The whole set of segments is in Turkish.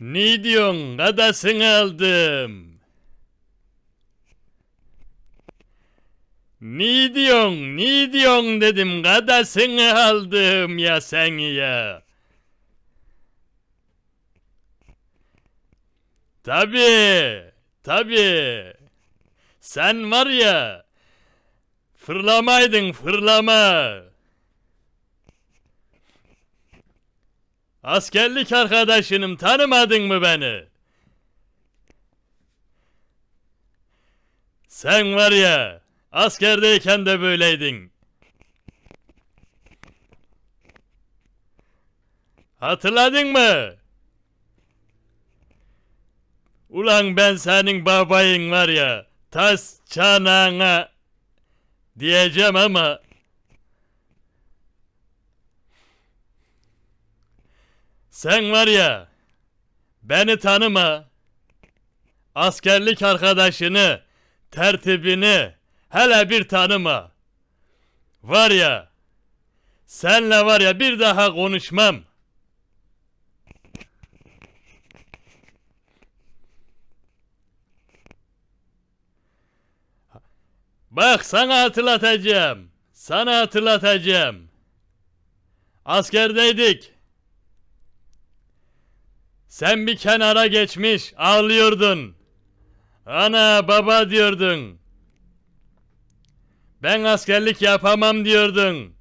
Ne diyorsun? Kadasını aldım. Ne diyorsun? Ne diyorsun dedim. Kadasını aldım ya sen ya. Tabii. Tabii. Sen var ya. Fırlamaydın fırlama. Askerlik arkadaşınım tanımadın mı beni? Sen var ya askerdeyken de böyleydin. Hatırladın mı? Ulan ben senin babayın var ya tas çanağına diyeceğim ama Sen var ya, beni tanıma. Askerlik arkadaşını, tertibini hele bir tanıma. Var ya, senle var ya bir daha konuşmam. Bak sana hatırlatacağım. Sana hatırlatacağım. Askerdeydik. Sen bir kenara geçmiş ağlıyordun. Ana baba diyordun. Ben askerlik yapamam diyordun.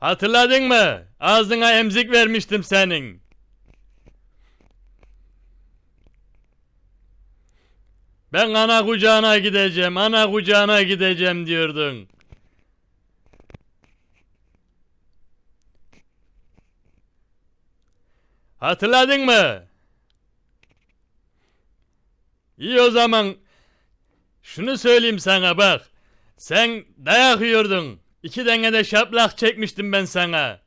Hatırladın mı? Ağzına emzik vermiştim senin. Ben ana kucağına gideceğim, ana kucağına gideceğim diyordun. Hatırladın mı? İyi o zaman şunu söyleyeyim sana bak. Sen dayak yiyordun. İki tane de şaplak çekmiştim ben sana.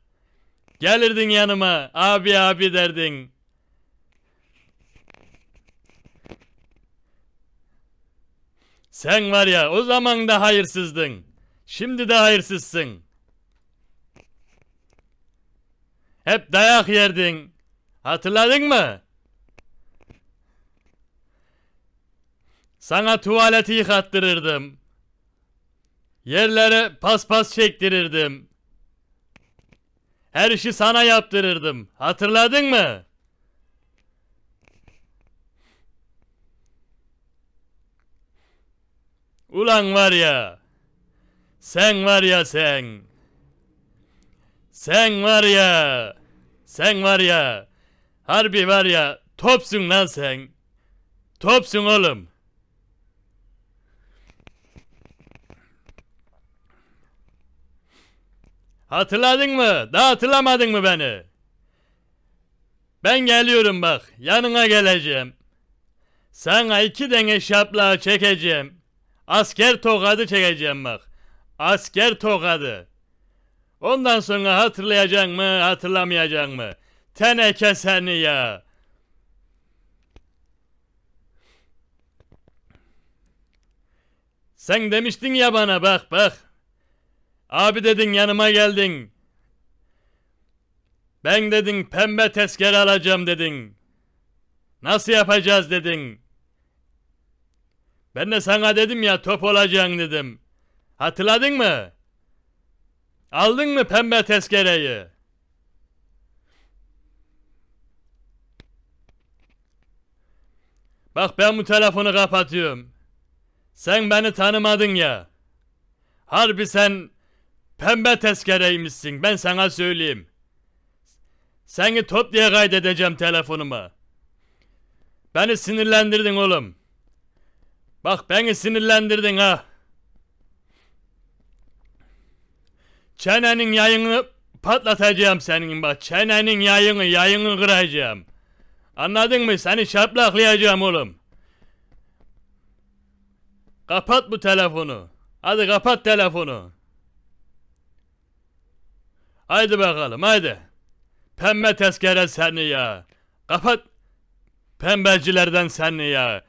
Gelirdin yanıma abi abi derdin. Sen var ya o zaman da hayırsızdın. Şimdi de hayırsızsın. Hep dayak yerdin. Hatırladın mı? Sana tuvaleti yıkattırırdım. Yerlere paspas çektirirdim. Her işi sana yaptırırdım. Hatırladın mı? Ulan var ya. Sen var ya sen. Sen var ya. Sen var ya. Harbi var ya. Topsun lan sen. Topsun oğlum. Hatırladın mı? Daha hatırlamadın mı beni? Ben geliyorum bak. Yanına geleceğim. Sana iki tane şaplağı çekeceğim. Asker tokadı çekeceğim bak. Asker tokadı. Ondan sonra hatırlayacaksın mı, hatırlamayacaksın mı? Teneke seni ya. Sen demiştin ya bana bak bak. Abi dedin yanıma geldin. Ben dedin pembe tezkere alacağım dedin. Nasıl yapacağız dedin. Ben de sana dedim ya top olacaksın dedim. Hatırladın mı? Aldın mı pembe tezkereyi? Bak ben bu telefonu kapatıyorum. Sen beni tanımadın ya. Harbi sen pembe tezkereymişsin ben sana söyleyeyim. Seni top diye kaydedeceğim telefonuma. Beni sinirlendirdin oğlum. Bak beni sinirlendirdin ha. Çenenin yayını patlatacağım senin bak. Çenenin yayını yayını kıracağım. Anladın mı? Seni şaplaklayacağım oğlum. Kapat bu telefonu. Hadi kapat telefonu. Haydi bakalım haydi. Pembe tezkere seni ya. Kapat. Pembecilerden seni ya.